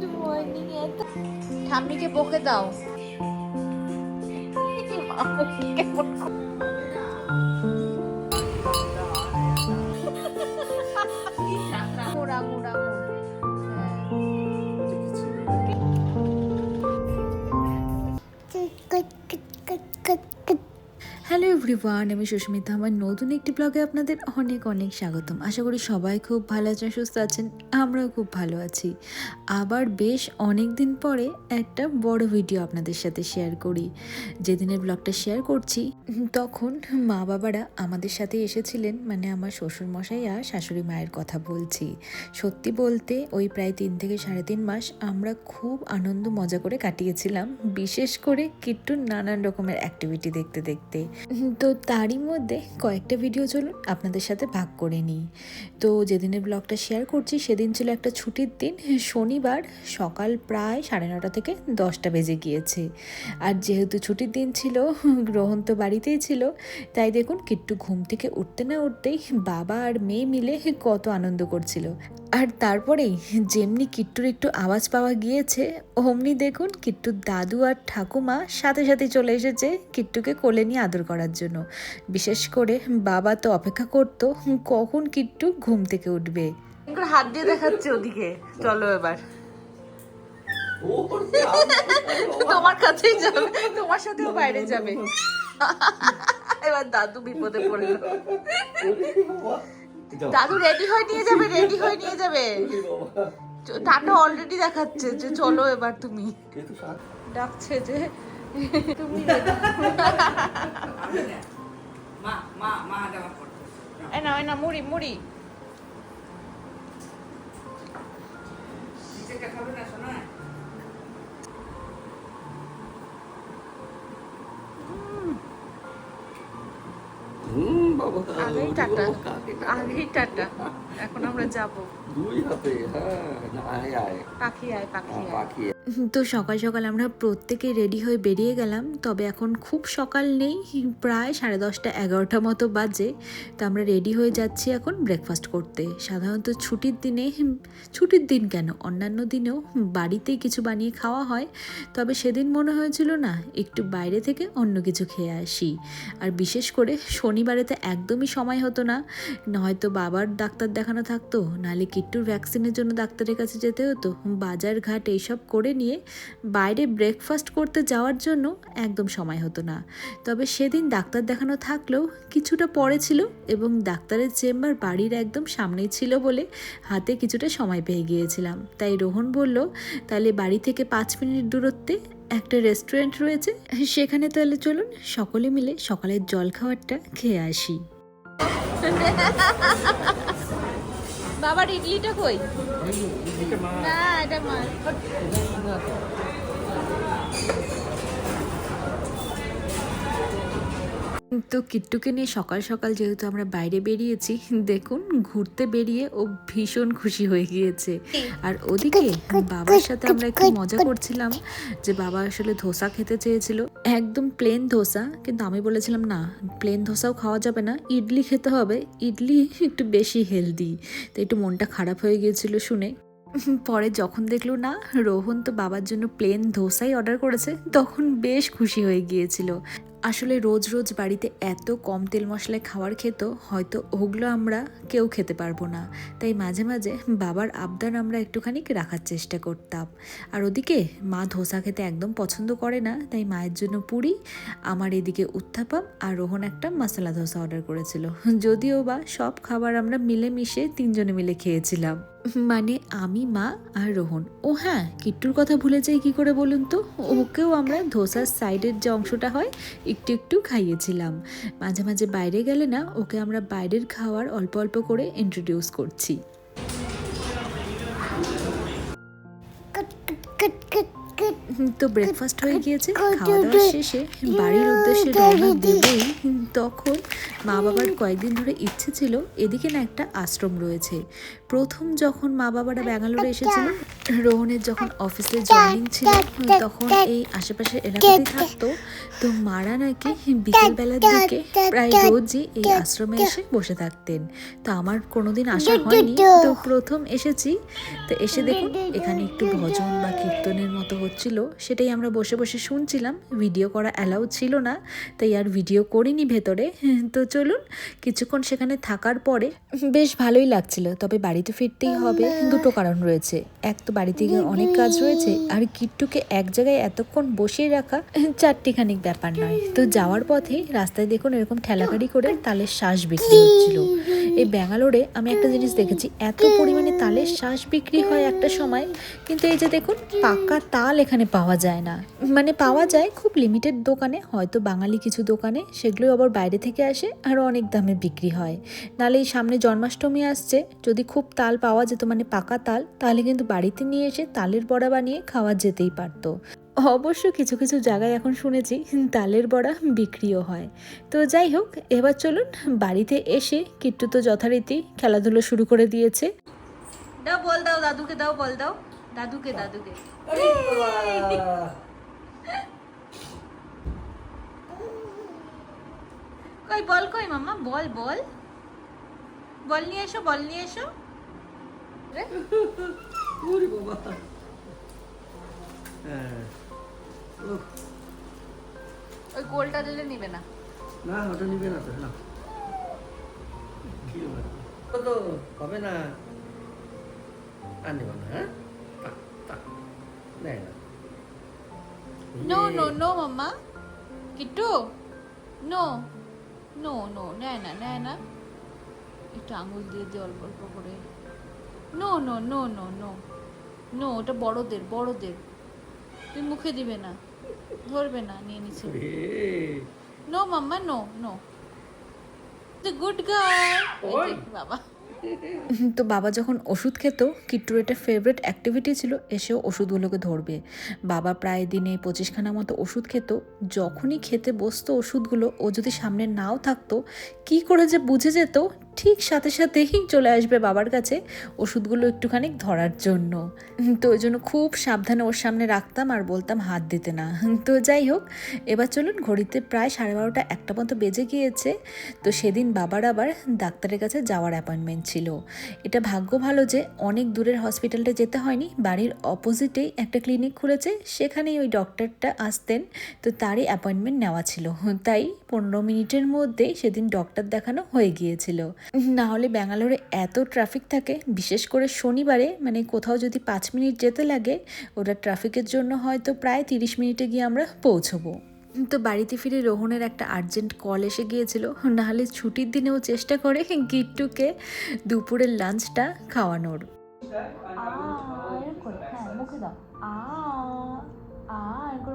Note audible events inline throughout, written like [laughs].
Good morning এত ঠাম্মিকে বকে দাও। কেমন এভরিওয়ান আমি সুস্মিতা। আমার নতুন একটি ব্লগে আপনাদের অনেক অনেক স্বাগতম। আশা করি সবাই খুব ভালো আছেন, সুস্থ আছেন, আমরাও খুব ভালো আছি। আবার বেশ অনেক দিন পরে একটা বড় ভিডিও আপনাদের সাথে শেয়ার করি। যেদিনের ব্লগটা শেয়ার করছি, তখন মা বাবারা আমাদের সাথে এসেছিলেন মানে আমার শ্বশুর মশাই আর শাশুড়ি মায়ের কথা বলছি। সত্যি বলতে, ওই প্রায় তিন থেকে সাড়ে তিন মাস আমরা খুব আনন্দ, মজা করে কাটিয়েছিলাম। বিশেষ করে কিট্টুর নানান রকমের অ্যাক্টিভিটি দেখতে দেখতে। তো তারই মধ্যে কয়েকটা ভিডিও চলুন আপনাদের সাথে ভাগ করে নিই। তো যেদিনের ব্লগটা শেয়ার করছি, সেদিন ছিল একটা ছুটির দিন। শনিবার সকাল প্রায় সাড়ে নটা থেকে দশটা বেজে গিয়েছে। আর যেহেতু ছুটির দিন ছিল, গ্রহণ তো বাড়িতেই ছিল, তাই দেখুন কিট্টু ঘুম থেকে উঠতে না উঠতেই বাবা আর মেয়ে মিলে কত আনন্দ করছিল। আর তারপরেই যেমনি কিট্টুর একটু আওয়াজ পাওয়া গিয়েছে, অমনি দেখুন কিট্টুর দাদু আর ঠাকুমা সাথে সাথে চলে এসেছে কিট্টুকে কোলে নিয়ে আদর করার জন্য। বিশেষ করে বাবা তো অপেক্ষা করতো কখন কিট্টু ঘুম থেকে উঠবে। হাত দিয়ে দেখাচ্ছে ওদিকে। চলো এবার। তোমার কাছেই যাবে তোমার সাথেও বাইরে যাবে। এবার দাদু বিপদে পড়ল। দাদু রেডি হয়ে নিয়ে যাবে রেডি হয়ে নিয়ে যাবে। টাটা অলরেডি দেখাচ্ছে যে চলো এবার তুমি। ডাকছে যে তুমি মা মা মা দেওয়া করতো এই না এই না মুড়ি মুড়ি খাবে না শোনা আগেই টাটা আগেই টাটা। এখন আমরা যাব। দুই হাতে হ্যাঁ আয় আয়। পাখি আয় পাখি হ্যাঁ, আয়। পাখি তো সকাল সকাল আমরা প্রত্যেকে রেডি হয়ে বেরিয়ে গেলাম। তবে এখন খুব সকাল নেই, প্রায় সাড়ে দশটা এগারোটা মতো বাজে। তো আমরা রেডি হয়ে যাচ্ছি এখন ব্রেকফাস্ট করতে। সাধারণত ছুটির দিনে ছুটির দিন কেন? অন্যান্য দিনেও বাড়িতেই কিছু বানিয়ে খাওয়া হয়। তবে সেদিন মনে হয়েছিল না, একটু বাইরে থেকে অন্য কিছু খেয়ে আসি। আর বিশেষ করে শনিবারে তো একদমই সময় হতো না। নয়তো বাবার ডাক্তার দেখানো থাকতো নাহলে কিট্টুর ভ্যাকসিনের জন্য ডাক্তারের কাছে যেতে হতো। বাজার ঘাট এইসব করে নিয়ে বাইরে ব্রেকফাস্ট করতে যাওয়ার জন্য একদম সময় হতো না। তবে সেদিন ডাক্তার দেখানো থাকলেও কিছুটা পরে ছিল এবং ডাক্তারের চেম্বার বাড়ির একদম সামনেই ছিল বলে হাতে কিছুটা সময় পেয়ে গিয়েছিলাম। তাই রোহন বলল, তাহলে বাড়ি থেকে পাঁচ মিনিট দূরত্বে একটা রেস্টুরেন্ট রয়েছে, সেখানে তাহলে চলুন সকলে মিলে সকালের জল খাবারটা খেয়ে আসি। [laughs] বাবার ইডলিটা কই? না এটা মার। তো কিট্টুকে নিয়ে সকাল সকাল যেহেতু আমরা বাইরে বেরিয়েছি দেখুন ঘুরতে বেরিয়ে ও ভীষণ খুশি হয়ে গিয়েছে। আর ওদিকে বাবার সাথে আমরা একটু মজা করছিলাম যে বাবা আসলে ধোসা খেতে চেয়েছিল একদম প্লেন ধোসা। কিন্তু আমি বলেছিলাম না প্লেন ধোসাও খাওয়া যাবে না ইডলি খেতে হবে। ইডলি একটু বেশি হেলদি তো একটু মনটা খারাপ হয়ে গিয়েছিল শুনে। পরে যখন দেখল না রোহন তো বাবার জন্য প্লেন ধোসাই অর্ডার করেছে তখন বেশ খুশি হয়ে গিয়েছিল। আসলে রোজ রোজ বাড়িতে এত কম তেল মশলায় খাবার খেত হয়তো ওগুলো আমরা কেউ খেতে পারব না। তাই মাঝে মাঝে বাবার আবদার আমরা একটুখানি রাখার চেষ্টা করতাম। আর ওদিকে মা ধোসা খেতে একদম পছন্দ করে না, তাই মায়ের জন্য পুরি, আমার এদিকে উত্থাপাম আর রোহন একটা মশলা ধোসা অর্ডার করেছিল। যদিও বা সব খাবার আমরা মিলেমিশে তিনজনে মিলে খেয়েছিলাম। মানে আমি, মা আর রোহন। ও হ্যাঁ কিট্টুর কথা ভুলে যাই কি করে বলুন তো? ওকেও আমরা ধোসার সাইডের যে অংশটা হয়, একটু একটু খাইয়েছিলাম। মাঝে মাঝে বাইরে গেলে না, ওকে আমরা বাইরের খাওয়ার অল্প অল্প করে ইন্ট্রোডিউস করছি। তো ব্রেকফাস্ট হয়ে গিয়েছে খাওয়া দাওয়া শেষে বাড়ির উদ্দেশ্যে রওনা দেবই তখন মা বাবার কয়েকদিন ধরে ইচ্ছে ছিল এদিকে না একটা আশ্রম রয়েছে। প্রথম যখন মা বাবারা ব্যাঙ্গালোরে এসেছিল রোহনের যখন অফিসে জয়েনিং ছিল তখন এই আশেপাশের এলাকাতেই থাকতো। তো মারা নাকি বিকেলবেলার দিকে প্রায় রোজই এই আশ্রমে এসে বসে থাকতেন। তো আমার কোনোদিন আসা হয়নি। তো প্রথম এসেছি। তো এসে দেখুন এখানে একটু ভজন বা কীর্তনের মতো হচ্ছিল। সেটাই আমরা বসে বসে শুনছিলাম। ভিডিও করা অ্যালাউ ছিল না। তাই আর ভিডিও করিনি ভেতরে। তো চলুন কিছুক্ষণ সেখানে থাকার পরে বেশ ভালোই লাগছিল। তবে বাড়িতে ফিরতেই হবে। দুটো কারণ রয়েছে। এক তো বাড়িতে গিয়ে অনেক কাজ রয়েছে আর কিট্টুকে এক জায়গায় এতক্ষণ বসিয়ে রাখা চারটিখানিক ব্যাপার নয়। তো যাওয়ার পথে রাস্তায় দেখুন এরকম ঠেলাগাড়ি করে তালের শ্বাস বিক্রি হচ্ছিল। এই ব্যাঙ্গালোরে আমি একটা জিনিস দেখেছি, এত পরিমাণে তালের শ্বাস বিক্রি হয় একটা সময়, কিন্তু এই যে দেখুন পাকা তাল এখানে পাওয়া যায় না। মানে পাওয়া যায় খুব লিমিটেড দোকানে, হয়তো বাঙালি কিছু দোকানে সেগুলো আবার বাইরে থেকে আসে আর অনেক দামে বিক্রি হয়। নাহলে এই সামনে জন্মাষ্টমী আসছে, যদি খুব তাল পাওয়া যেত মানে পাকা তাল, তাহলে কিন্তু বাড়িতে নিয়ে এসে তালের বড়া বানিয়ে খাওয়া যেতেই পারতো। অবশ্য কিছু কিছু জায়গায় এখন শুনেছি তালের বড়া বিক্রিও হয়। তো যাই হোক, এবার চলুন বাড়িতে এসে কিট্টু তো যথারীতি খেলাধুলো শুরু করে দিয়েছে। দাও, বল দাও, দাদুকে দাও, বল দাও। দাদুকে দাদুকে। কই, বল কই মামা বল বল। বল নিয়ে এসো, বল নিয়ে এসো। ওরে বাবা হ্যাঁ ওই গোলটা দিলে নিবে না না ওটা নিবে না তো না কি হবে? ও তো হবে না আর নেবে না হ্যাঁ। নেয় না no no no mamma Kittu no no no নেয় না নেয় না একটু আঙুল দিয়ে দিয়ে অল্প অল্প করে no no no no no no ওটা বড়দের বড়দের। তুই মুখে দিবে না ধরবে না নিয়ে নিচ্ছে no mamma no no the good girl. বাবা। তো বাবা যখন ওষুধ খেত কিট্টুর এটা ফেভারিট অ্যাক্টিভিটি ছিল এসেও ওষুধগুলোকে ধরবে। বাবা প্রায় দিনে পঁচিশখানা মতো ওষুধ খেত। যখনই খেতে বসতো ওষুধগুলো ও যদি সামনে নাও থাকতো কি করে যে বুঝে যেত ঠিক সাথে সাথেই চলে আসবে বাবার কাছে ওষুধগুলো একটুখানি ধরার জন্য। তো ওই জন্য খুব সাবধানে ওর সামনে রাখতাম আর বলতাম হাত দিতে না। তো যাই হোক, এবার চলুন ঘড়িতে প্রায় সাড়ে বারোটা একটা মতো বেজে গিয়েছে। তো সেদিন বাবার আবার ডাক্তারের কাছে যাওয়ার অ্যাপয়েন্টমেন্ট ছিল। এটা ভাগ্য ভালো যে অনেক দূরের হসপিটালটা যেতে হয়নি, বাড়ির অপোজিটেই একটা ক্লিনিক খুলেছে, সেখানেই ওই ডক্টরটা আসতেন। তো তারই অ্যাপয়েন্টমেন্ট নেওয়া ছিল। তাই পনেরো মিনিটের মধ্যেই সেদিন ডক্টর দেখানো হয়ে গিয়েছিল। না হলে ব্যাঙ্গালোরে এত ট্রাফিক থাকে, বিশেষ করে শনিবারে মানে কোথাও যদি পাঁচ মিনিট যেতে লাগে, ওটা ট্রাফিকের জন্য হয়তো প্রায় তিরিশ মিনিটে গিয়ে আমরা পৌঁছবো। তো বাড়িতে ফিরে রোহনের একটা আর্জেন্ট কল এসে গিয়েছিল, নাহলে ছুটির দিনেও চেষ্টা করে গিট্টুকে দুপুরের লাঞ্চটা খাওয়ানোর। করে হ্যাঁ মুখে দাও।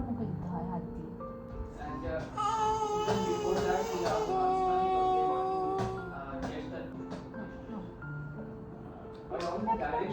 মুখে দিতে হয়, হাত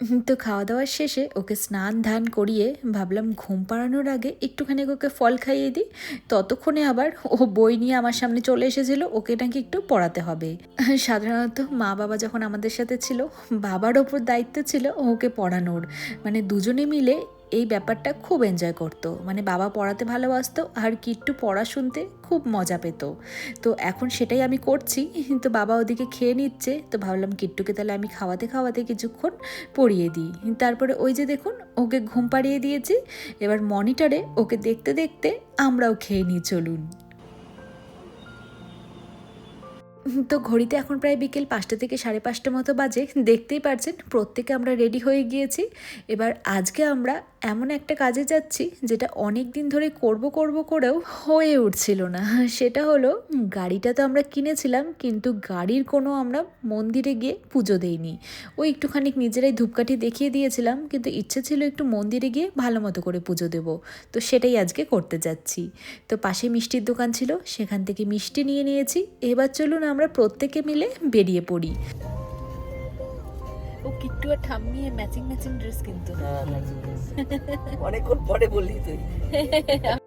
[laughs] তো খাওয়া দাওয়ার শেষে ওকে স্নান, ধান করিয়ে ভাবলাম ঘুম পাড়ানোর আগে একটুখানি ওকে ফল খাইয়ে দিই। ততক্ষণে আবার ও বই নিয়ে আমার সামনে চলে এসেছিল, ওকে নাকি একটু পড়াতে হবে। [laughs] সাধারণত মা বাবা যখন আমাদের সাথে ছিল, বাবার ওপর দায়িত্ব ছিল ওকে পড়ানোর। মানে দুজনে মিলে এই ব্যাপারটা খুব এনজয় করতো। মানে বাবা পড়াতে ভালোবাসতো আর কিট্টু পড়া শুনতে খুব মজা পেত। তো এখন সেটাই আমি করছি। তো বাবা ওদিকে খেয়ে নিচ্ছে। তো ভাবলাম কিট্টুকে তাহলে আমি খাওয়াতে খাওয়াতে কিছুক্ষণ পড়িয়ে দিই। তারপরে ওই যে দেখুন, ওকে ঘুম পাড়িয়ে দিয়েছি। এবার মনিটরে ওকে দেখতে দেখতে আমরাও খেয়ে নিই, চলুন। তো ঘড়িতে এখন প্রায় বিকেল পাঁচটা থেকে সাড়ে পাঁচটা মতো বাজে। দেখতেই পারছেন, প্রত্যেকে আমরা রেডি হয়ে গিয়েছি। এবার আজকে আমরা এমন একটা কাজে যাচ্ছি যেটা অনেক দিন ধরে করব করব করেও হয়ে উঠছিল না। সেটা হলো, গাড়িটা তো আমরা কিনেছিলাম কিন্তু গাড়ির কোনো আমরা মন্দিরে গিয়ে পুজো দেইনি। ওই একটুখানি নিজেরাই ধূপকাঠি দেখিয়ে দিয়েছিলাম কিন্তু ইচ্ছে ছিল একটু মন্দিরে গিয়ে ভালো মতো করে পুজো দেব। তো সেটাই আজকে করতে যাচ্ছি। তো পাশে মিষ্টির দোকান ছিল, সেখান থেকে মিষ্টি নিয়ে নিয়েছি। এবার চলুন আমরা প্রত্যেকে মিলে বেরিয়ে পড়ি। ও কিট্টু আর ঠাম্মি ম্যাচিং ম্যাচিং ড্রেস কিন্তু। হ্যাঁ, অনেকক্ষণ পরে বললি তুই। [laughs]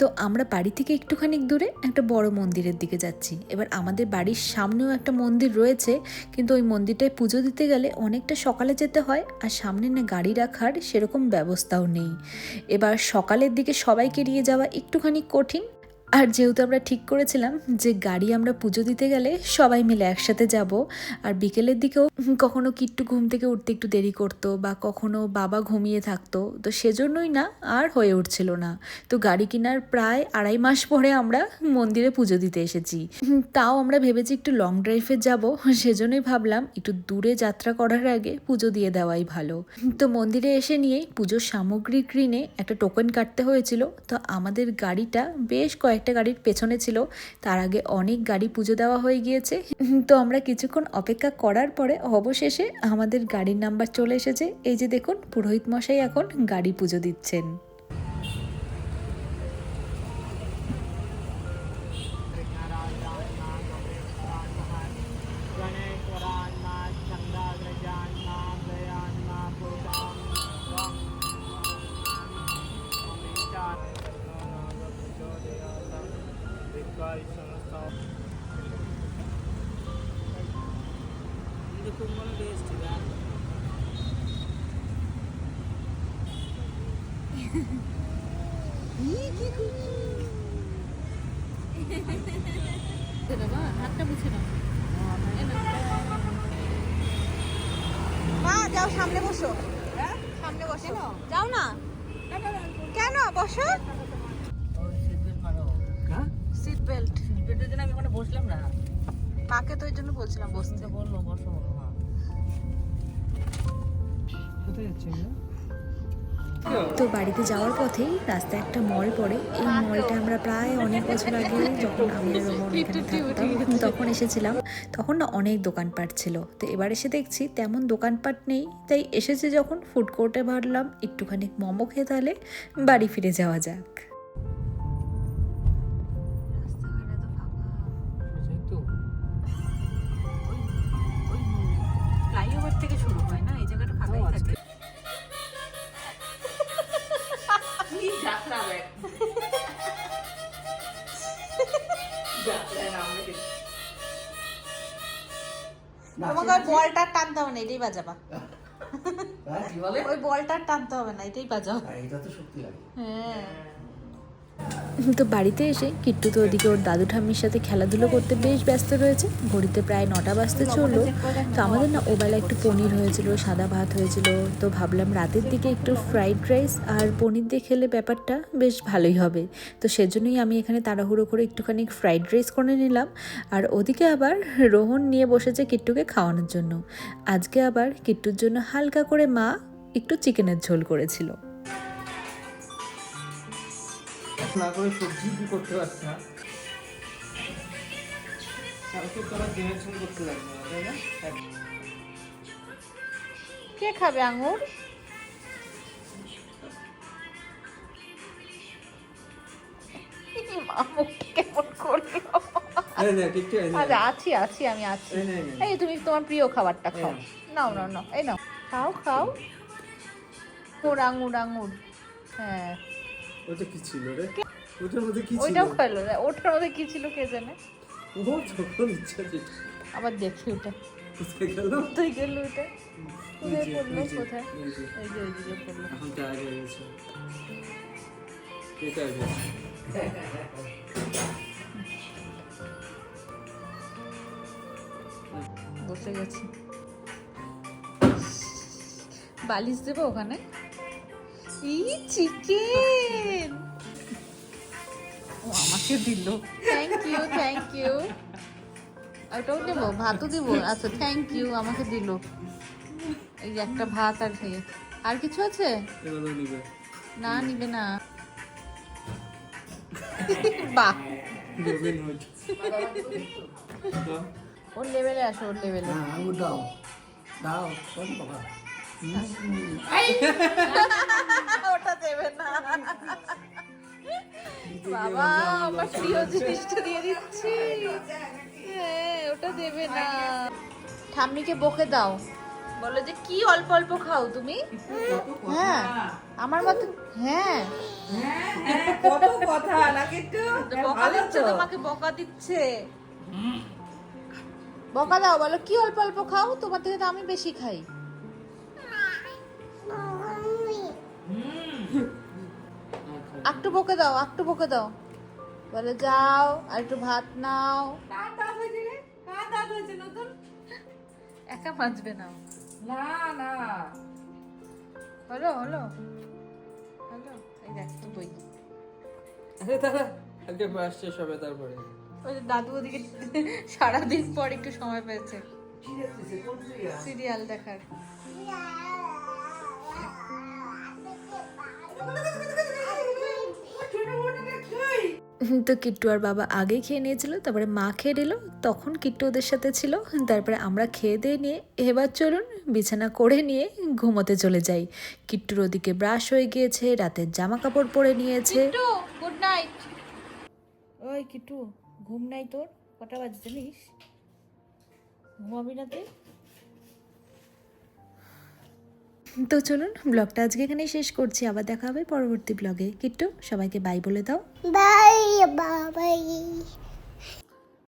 তো আমরা বাড়ি থেকে একটুখানি দূরে একটা বড় মন্দিরের দিকে যাচ্ছি। এবার আমাদের বাড়ির সামনেও একটা মন্দির রয়েছে কিন্তু ওই মন্দিরটায় পুজো দিতে গেলে অনেকটা সকালে যেতে হয় আর সামনে না গাড়ি রাখার সেরকম ব্যবস্থাও নেই। এবার সকালের দিকে সবাইকে নিয়ে যাওয়া একটুখানি কঠিন আর যেহেতু আমরা ঠিক করেছিলাম যে গাড়ি আমরা পুজো দিতে গেলে সবাই মিলে একসাথে যাব, আর বিকেলের দিকেও কখনো কিট্টু ঘুম থেকে উঠতে একটু দেরি করতো বা কখনো বাবা ঘুমিয়ে থাকতো, তো সেজন্যই না আর হয়ে উঠছিল না। তো গাড়ি কেনার প্রায় আড়াই মাস পরে আমরা মন্দিরে পুজো দিতে এসেছি। তাও আমরা ভেবেছি একটু লং ড্রাইভে যাব, সেজন্যই ভাবলাম একটু দূরে যাত্রা করার আগে পুজো দিয়ে দেওয়াই ভালো। তো মন্দিরে এসে নিয়েই পুজোর সামগ্রী কিনে একটা টোকেন কাটতে হয়েছিল, তো আমাদের গাড়িটা বেশ কয়েকটা গাড়ির পেছনে ছিল, তার আগে অনেক গাড়ি পুজো দেওয়া হয়ে গিয়েছে। তো আমরা কিছুক্ষণ অপেক্ষা করার পরে অবশেষে আমাদের গাড়ির নাম্বার চলে এসেছে। এই যে দেখুন, পুরোহিত মশাই এখন গাড়ি পুজো দিচ্ছেন। হাতটা মা যাও সামনে বসো। সামনে বসো। যাও না। কেন? বসো। হ্যাঁ সিট জন্য আমি ওখানে বসলাম না। মাকে তো এর জন্য বলছিলাম বসতে। বলল বসো মা। কোথায় যাচ্ছি তো বাড়িতে যাওয়ার পথেই রাস্তায় একটা মল পড়ে। এই মলটা আমরা প্রায় অনেক বছর আগে যখন আমি আর রোহন এখানে থাকতাম তখন এসেছিলাম। তখন না অনেক দোকানপাট ছিল। তো এবার এসে দেখছি তেমন দোকানপাট নেই। তাই এসেছে যখন ফুড কোর্টে ভাবলাম একটুখানি মোমো খেয়ে তাহলে বাড়ি ফিরে যাওয়া যাক। বলটা টানতে হবে না এটাই বাজাবা। হ্যাঁ ওই বলটা টানতে হবে না এটাই বাজাও হ্যাঁ, এটা তো শক্তি লাগে। হ্যাঁ। তো বাড়িতে এসে কিট্টু তো ওদিকে ওর দাদু ঠাম্মির সাথে খেলাধুলো করতে বেশ ব্যস্ত রয়েছে। ঘড়িতে প্রায় নটা বাজতে চলল। তো আমাদের না ওবেলা একটু পনির হয়েছিল, সাদা ভাত হয়েছিল। তো ভাবলাম রাতের দিকে একটু ফ্রাইড রাইস আর পনির দিয়ে খেলে ব্যাপারটা বেশ ভালোই হবে। তো সেজন্যই আমি এখানে তাড়াহুড়ো করে একটুখানি ফ্রাইড রাইস করে নিলাম। আর ওদিকে আবার রোহন নিয়ে বসেছে কিট্টুকে খাওয়ানোর জন্য। আজকে আবার কিট্টুর জন্য হালকা করে মা একটু চিকেনের ঝোল করেছিল। না করে সবজি কি করতে পারছি না? কালকে তোমার ডিমেনশন করতে লাগবে তাই না? কে খাবে আঙুর। আচ্ছা আছি আছি আমি আছি। এই তুমি তোমার প্রিয় খাবারটা খাও। নাও নাও নাও এই নাও। খাও খাও। ওর আঙুর আঙুর। হ্যাঁ। ওটা কি ছিল রে? ওটার মধ্যে কি ছিল? ওইটাও খাইলো রে ওটার মধ্যে কি ছিল কে জানে? ও যখন ইচ্ছা যেটা আবার দেখি ওটা। কোথায় গেল? তুই গেল ওটা? কোথায় পড়ল কোথায়। এই যে। পড়ল। এখন গেছে বসে গেছি। বালিশ দেবো ওখানে? ই চিকেন ও আমাকে দিল। থ্যাংক ইউ থ্যাংক ইউ ওটাও দেবো ভাতও দেবো। আচ্ছা থ্যাংক ইউ আমাকে দিল। এই যে একটা ভাত আর খেয়ে আর কিছু আছে? না নিবে না। [laughs] বাহ। ওর লেভেলে আসো ওর লেভেলে হ্যাঁ দাও। দাও কোন বাবা ওটা দেবে না। বাবা আমার প্রিয় জিনিসটা দিয়ে দিচ্ছি। হ্যাঁ ওটা দেবে না। ঠাম্মিকে বকে দাও। বলো যে কি অল্প অল্প খাও তুমি? হ্যাঁ আমার মতো হ্যাঁ। কত কথা না কিন্তু তো বকা দিচ্ছে তোমাকে বকা দিচ্ছে বকা দাও বলো কি অল্প অল্প খাও? তোমার থেকে তো আমি বেশি খাই। একটু বকে দাও একটু বকে দাও। বলে যাও আর একটু ভাত নাও। একা মাজবে না। না না। হলো হলো হলো। এই দেখ বই। আরে দাদা আগে ব্রাশ শেষ হবে তারপরে। ওই যে দাদু ওদিকে সারাদিন পর একটু সময় পেয়েছে। সিরিয়াল দেখার। তো কিট্টু আর বাবা আগে খেয়ে নিয়েছিল তারপরে মা খেয়ে নিল তখন কিট্টু ওদের সাথে ছিল তারপরে আমরা খেয়ে দিয়ে নিয়ে এবার চলুন বিছানা করে নিয়ে ঘুমোতে চলে যাই। কিট্টুর ওদিকে ব্রাশ হয়ে গিয়েছে রাতের জামা কাপড় পরে নিয়েছে। গুড নাইট ওই কিট্টু ঘুম নাই তোর কটা বাজে জানিস? ঘুমাবি না তুই? তো চলুন, ব্লগটা আজকে এখানেই শেষ করছি। আবার দেখা হবে পরবর্তী ব্লগে। কিট্টু, সবাইকে বাই বলে দাও। বাই বাবাই।